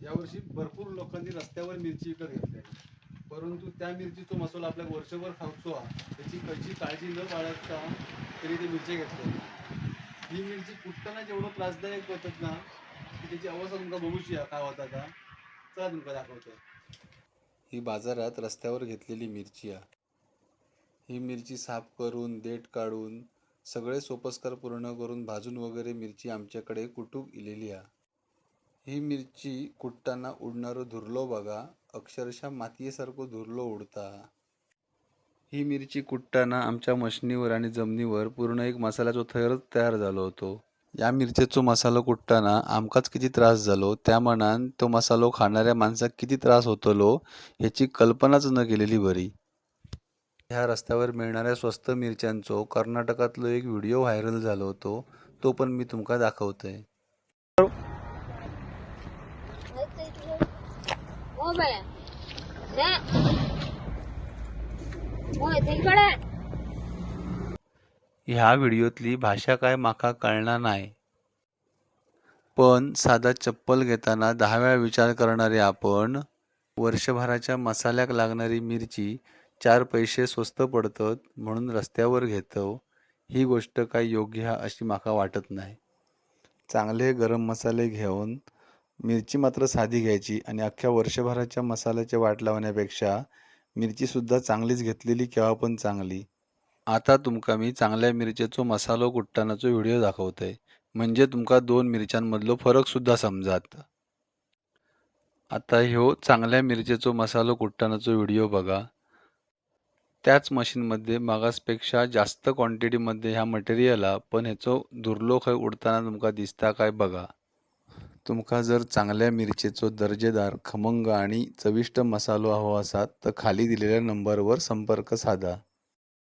यावर्षी भरपूर लोकांनी रस्त्यावर मिरची विकत घेतली आहे. परंतु त्या मिरचीचा मसाला आपल्या वर्षभर खावचो हा. त्याची खयची काळजी न बाळगता तरी ते मिरची घेतले ही मिरची कुठताना जेवढं त्रासदायक होतात ना की त्याची अवस्था तुमका बघूची हा काय होता का चला तुमका दाखवतो ही बाजारात रस्त्यावर घेतलेली मिरची आहे ही मिरची साफ करून देठ काढून सगळे सोपस्कार पूर्ण करून भाजून वगैरे मिरची आमच्याकडे कुटूक इलेली आहे ही मिरची कुटताना उडणारो धुरलो बघा. अक्षरशः मातीयेसारखो धुरलो उडता. ही मिरची कुटताना आमच्या मशनीवर आणि जमिनीवर पूर्ण एक मसाल्याचो थरच तयार झालो होतो. या मिरचेचो मसालो कुटताना आमकाच किती त्रास झालो त्या मनान तो मसालो खाणाऱ्या माणसाक किती त्रास होतलो ह्याची कल्पनाच न केलेली बरी. ह्या रस्त्यावर मिळणाऱ्या स्वस्त मिरच्यांचो कर्नाटकातलो एक व्हिडिओ व्हायरल झालो होतो तो पण मी तुमका दाखवतोय. ओ ह्या व्हिडिओतली भाषा काय माका कळणार नाही. पण साधा चप्पल घेताना दहा वेळा विचार करणारे आपण वर्षभराच्या मसाल्याक लागणारी मिरची चार पैसे स्वस्त पडतत म्हणून रस्त्यावर घेतो ही गोष्ट काय योग्य हा अशी माका वाटत नाही. चांगले गरम मसाले घेऊन मिरची मात्र साधी घ्यायची आणि अख्ख्या वर्षभराच्या मसाल्याचे वाट लावण्यापेक्षा मिरचीसुद्धा चांगलीच घेतलेली केव्हा पण चांगली. आता तुमका मी चांगल्या मिरचेचो मसालो कुट्टानाचो व्हिडिओ दाखवतय. म्हणजे तुमका दोन मिरच्यांमधलो फरक सुद्धा समजात. आता ह्यो चांगल्या मिरचेचो मसालो कुट्टानाचो व्हिडिओ बघा. त्याच मशीनमध्ये मागासपेक्षा जास्त क्वांटिटीमध्ये ह्या मटेरियला पण ह्याचो धुरलो खंय उडताना तुमका दिसता काय बघा. तुमका जर चांगल्या मिरचेचो दर्जेदार खमंग आणि चविष्ट मसालो हवो असात तर खाली दिलेल्या नंबरवर संपर्क साधा.